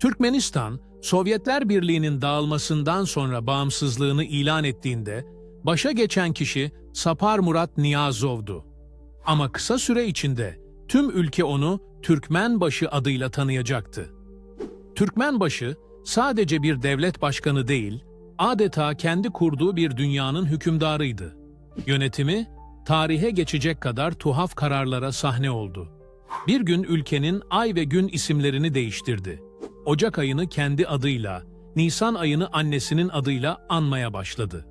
Türkmenistan, Sovyetler Birliği'nin dağılmasından sonra bağımsızlığını ilan ettiğinde başa geçen kişi Sapar Murat Niyazov'du. Ama kısa süre içinde tüm ülke onu Türkmenbaşı adıyla tanıyacaktı. Türkmenbaşı sadece bir devlet başkanı değil, adeta kendi kurduğu bir dünyanın hükümdarıydı. Yönetimi, tarihe geçecek kadar tuhaf kararlara sahne oldu. Bir gün ülkenin ay ve gün isimlerini değiştirdi. Ocak ayını kendi adıyla, Nisan ayını annesinin adıyla anmaya başladı.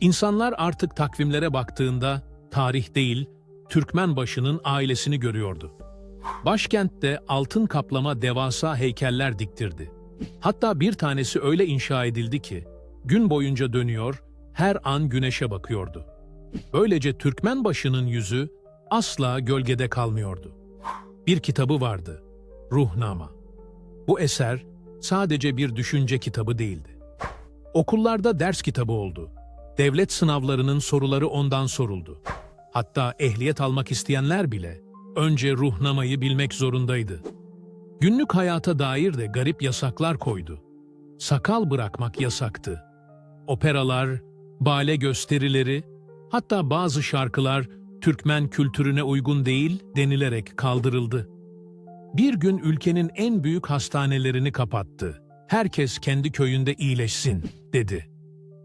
İnsanlar artık takvimlere baktığında tarih değil, Türkmenbaşı'nın ailesini görüyordu. Başkentte altın kaplama devasa heykeller diktirdi. Hatta bir tanesi öyle inşa edildi ki, gün boyunca dönüyor, her an güneşe bakıyordu. Böylece Türkmenbaşı'nın yüzü asla gölgede kalmıyordu. Bir kitabı vardı, Ruhnama. Bu eser sadece bir düşünce kitabı değildi. Okullarda ders kitabı oldu. Devlet sınavlarının soruları ondan soruldu. Hatta ehliyet almak isteyenler bile önce ruhnamayı bilmek zorundaydı. Günlük hayata dair de garip yasaklar koydu. Sakal bırakmak yasaktı. Operalar, bale gösterileri, hatta bazı şarkılar Türkmen kültürüne uygun değil denilerek kaldırıldı. Bir gün ülkenin en büyük hastanelerini kapattı. Herkes kendi köyünde iyileşsin, dedi.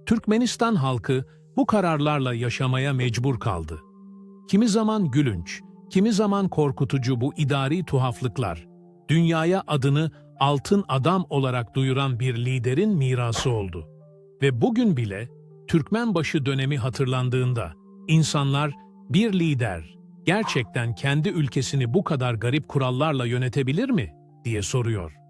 Türkmenistan halkı bu kararlarla yaşamaya mecbur kaldı. Kimi zaman gülünç, kimi zaman korkutucu bu idari tuhaflıklar, dünyaya adını altın adam olarak duyuran bir liderin mirası oldu. Ve bugün bile Türkmenbaşı dönemi hatırlandığında insanlar bir lider gerçekten kendi ülkesini bu kadar garip kurallarla yönetebilir mi diye soruyor.